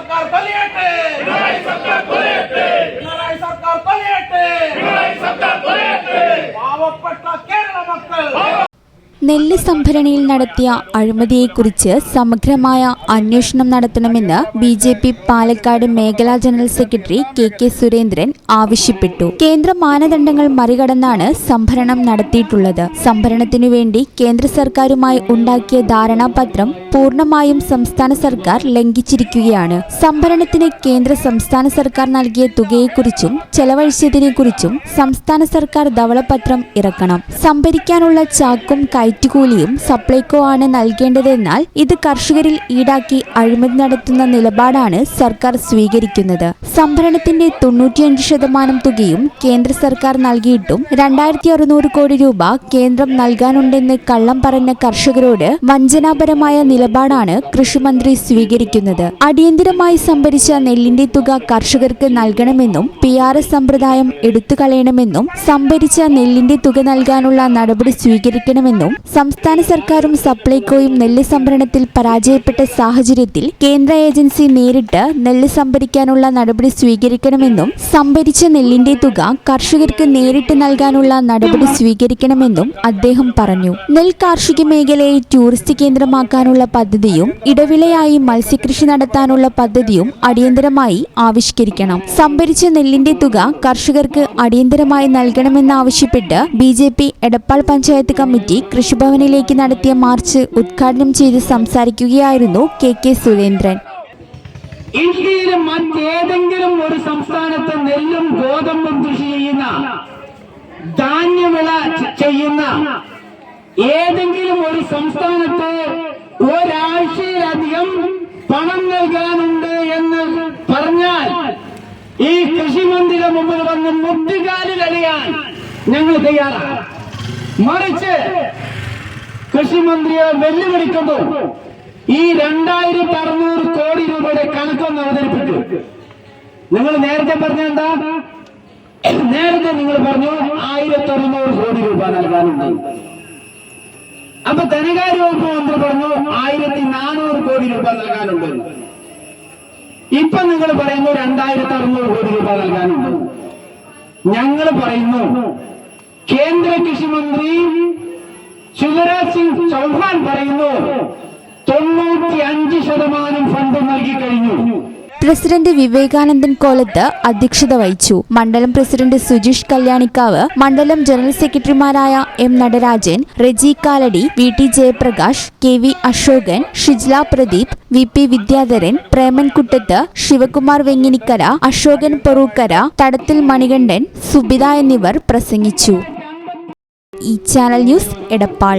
സർക്കാർ കൊലയട്ടെ പിണറായി സർക്കാർ കൊലയട്ടെ പാവപ്പെട്ട കേരള മക്കൾ. നെല്ല് സംഭരണിയിൽ നടത്തിയ അഴിമതിയെക്കുറിച്ച് സമഗ്രമായ അന്വേഷണം നടത്തണമെന്ന് ബി ജെ പി പാലക്കാട് മേഖലാ general secretary K K Surendran ആവശ്യപ്പെട്ടു. കേന്ദ്ര മാനദണ്ഡങ്ങൾ മറികടന്നാണ് സംഭരണം നടത്തിയിട്ടുള്ളത്. സംഭരണത്തിനു വേണ്ടി കേന്ദ്ര സർക്കാരുമായി ഉണ്ടാക്കിയ ധാരണാപത്രം പൂർണമായും സംസ്ഥാന സർക്കാർ ലംഘിച്ചിരിക്കുകയാണ്. സംഭരണത്തിന് കേന്ദ്ര സംസ്ഥാന സർക്കാർ നൽകിയ തുകയെക്കുറിച്ചും ചെലവഴിച്ചതിനെക്കുറിച്ചും സംസ്ഥാന സർക്കാർ ധവളപത്രം ഇറക്കണം. സംഭരിക്കാനുള്ള ചാക്കും കയറ്റുകൂലിയും സപ്ലൈകോ ആണ് നൽകേണ്ടതെന്നാൽ ഇത് കർഷകരിൽ ഈടാക്കി അഴിമതി നടത്തുന്ന നിലപാടാണ് സർക്കാർ സ്വീകരിക്കുന്നത്. സംഭരണത്തിന്റെ തൊണ്ണൂറ്റിയഞ്ച് ശതമാനം തുകയും കേന്ദ്ര സർക്കാർ നൽകിയിട്ടും രണ്ടായിരത്തി അറുന്നൂറ് കോടി രൂപ കേന്ദ്രം നൽകാനുണ്ടെന്ന് കള്ളം പറഞ്ഞ കർഷകരോട് വഞ്ചനാപരമായ നിലപാടാണ് കൃഷിമന്ത്രി സ്വീകരിക്കുന്നത്. അടിയന്തിരമായി സംഭരിച്ച നെല്ലിന്റെ തുക കർഷകർക്ക് നൽകണമെന്നും പി ആർ എസ് സമ്പ്രദായം എടുത്തു കളയണമെന്നും സംഭരിച്ച നെല്ലിന്റെ തുക നൽകാനുള്ള നടപടി സ്വീകരിക്കണമെന്നും സംസ്ഥാന സർക്കാരും സപ്ലൈകോയും നെല്ല് സംഭരണത്തിൽ പരാജയപ്പെട്ട സാഹചര്യത്തിൽ കേന്ദ്ര ഏജൻസി നേരിട്ട് നെല്ല് സംഭരിക്കാനുള്ള നടപടി സ്വീകരിക്കണമെന്നും സംഭരിച്ച നെല്ലിന്റെ തുക കർഷകർക്ക് നേരിട്ട് നൽകാനുള്ള നടപടി സ്വീകരിക്കണമെന്നും അദ്ദേഹം പറഞ്ഞു. നെൽ കാർഷിക മേഖലയെ ടൂറിസ്റ്റ് കേന്ദ്രമാക്കാനുള്ള പദ്ധതിയും ഇടവിളയായി മത്സ്യകൃഷി നടത്താനുള്ള പദ്ധതിയും അടിയന്തരമായി ആവിഷ്കരിക്കണം. സംഭരിച്ച നെല്ലിന്റെ തുക കർഷകർക്ക് അടിയന്തരമായി നൽകണമെന്നാവശ്യപ്പെട്ട് B J P Edappal panchayat committee കൃഷിഭവനിലേക്ക് നടത്തിയ മാർച്ച് ഉദ്ഘാടനം ചെയ്ത് സംസാരിക്കുകയായിരുന്നു കെ കെ സുരേന്ദ്രൻ. ഇന്ത്യയിലെ മറ്റേതെങ്കിലും ഒരു സംസ്ഥാനത്ത് നെല്ലും ഗോതമ്പും കൃഷി ചെയ്യുന്ന ധാന്യവിള ചെയ്യുന്ന ഏതെങ്കിലും ഒരു സംസ്ഥാനത്ത് ഈ കൃഷിമന്ത്രിയുടെ മുമ്പിൽ വന്ന് മുട്ടുകാൽ കളിയാൻ ഞങ്ങൾ തയ്യാറാണ്. മറിച്ച് കൃഷിമന്ത്രിയെ വെല്ലുവിളിക്കുമ്പോൾ ഈ രണ്ടായിരത്തി അറുന്നൂറ് കോടി രൂപയുടെ കണക്കൊന്ന് അവതരിപ്പിച്ചു നിങ്ങൾ നേരത്തെ പറഞ്ഞ എന്താ? നേരത്തെ നിങ്ങൾ പറഞ്ഞു ആയിരത്തി അറുന്നൂറ് കോടി രൂപ നൽകാനുണ്ട്. അപ്പൊ ധനകാര്യ വകുപ്പ് മന്ത്രി പറഞ്ഞു ആയിരത്തി നാനൂറ് കോടി രൂപ നൽകാനുണ്ട്. ഇപ്പൊ നിങ്ങൾ പറയുന്നു രണ്ടായിരത്തി അറുന്നൂറ് കോടി രൂപ നൽകാനുണ്ട്. ഞങ്ങൾ പറയുന്നു കേന്ദ്ര കൃഷി മന്ത്രി ശിവരാജ് സിംഗ് ചൗഹാൻ പറയുന്നു തൊണ്ണൂറ്റി അഞ്ച് ശതമാനം ഫണ്ട് നൽകി കഴിഞ്ഞു. പ്രസിഡന്റ് വിവേകാനന്ദൻ കോലത്ത് അധ്യക്ഷത വഹിച്ചു. മണ്ഡലം പ്രസിഡന്റ് സുജീഷ് കല്യാണിക്കാവ് മണ്ഡലം ജനറൽ സെക്രട്ടറിമാരായ M Natarajan Reji Kalady V T Jayaprakash K V Ashokan Shijla Pradeep V P Vidyadharan Premankuttath Sivakumar Venginikkara Ashokan Perookkara Thadathil Manikandan Subitha എന്നിവർ പ്രസംഗിച്ചു. ഈ channel news Edappal.